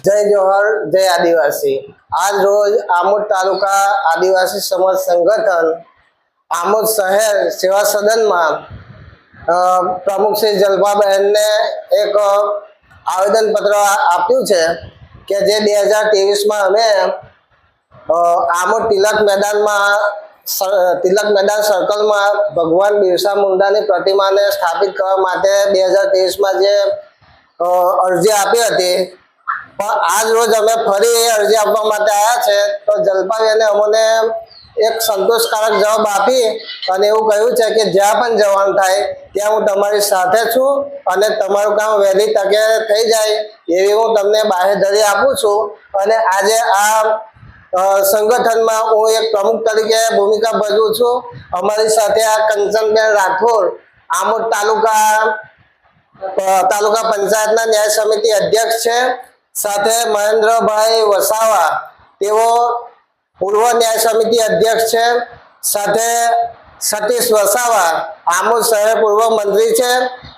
જય જોહર, જય આદિવાસી. આજ રોજ આમોદ તાલુકા આદિવાસી સમાજ સંગઠન આમોદ શહેર સેવા સદનમાં પ્રમુખ શ્રી જલભાબહેનને એક આવેદનપત્ર આપ્યું છે કે જે બે હજાર ત્રેવીસમાં અમે આમોદ તિલક મેદાનમાં તિલક મેદાન સર્કલમાં ભગવાન બિરસા મુંડાની પ્રતિમાને સ્થાપિત કરવા માટે બે હજાર ત્રેવીસમાં જે અરજી આપી હતી પણ આજ રોજ અમે ફરી એ અરજી આપવા માટે આવ્યા છે. તો જલપાબેને અમને એક સંતોષકારક જવાબ આપી અને એવું કહ્યું છે કે જ્યાં પણ જવાનું થાય, ત્યાં હું તમારી સાથે છું અને તમારું કામ વહેલી તકે થઈ જાય એવી હું તમને બાહેધરી આપું છું. અને આજે આ સંગઠનમાં હું એક પ્રમુખ તરીકે ભૂમિકા ભજવું છું. અમારી સાથે આ કંચનબેન રાઠોડ, આમોદ તાલુકા તાલુકા પંચાયતના ન્યાય સમિતિ અધ્યક્ષ છે. સાથે મહેન્દ્રભાઈ વસાવા, તેઓ પૂર્વ ન્યાય સમિતિ અધ્યક્ષ છે. સાથે સતીશ વસાવા આમોદ શહેર પૂર્વ મંત્રી છે.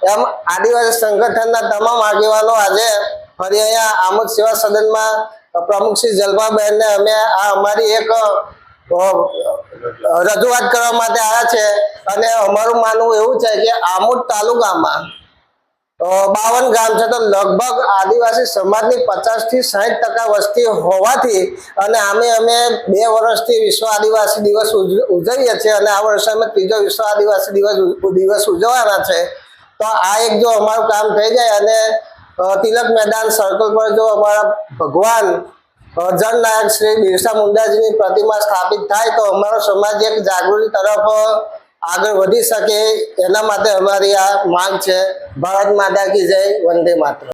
એમ આદિવાસી સંગઠનના તમામ આગેવાનો આજે ફરી અહીંયા આમોદ સેવા સદનમાં પ્રમુખ શ્રી જલભાબહેનને અમે આ અમારી એક રજૂઆત કરવા માટે આવ્યા છે. અને અમારું માનવું એવું છે કે આમોદ તાલુકામાં બાવન ગામ છે. તો લગભગ આદિવાસી સમાજની પચાસથી સાઠ ટકા વસ્તી હોવાથી અને અમે અમે બે વર્ષથી વિશ્વ આદિવાસી દિવસ ઉજ- ઉજવીએ છીએ અને આ વર્ષે અમે ત્રીજો વિશ્વ આદિવાસી દિવસ દિવસ ઉજવવાના છે. તો આ એક જો અમારું કામ થઈ જાય અને તિલક મેદાન સર્કલ પર જો અમારા ભગવાન જનનાયક શ્રી બિરસા મુંડાજીની પ્રતિમા સ્થાપિત થાય તો અમારો સમાજ એક જાગૃતિ તરફ આગળ વધી શકે એના માટે અમારી આ માંગ છે. ભારત માતા કી જય, વંદે માતરમ.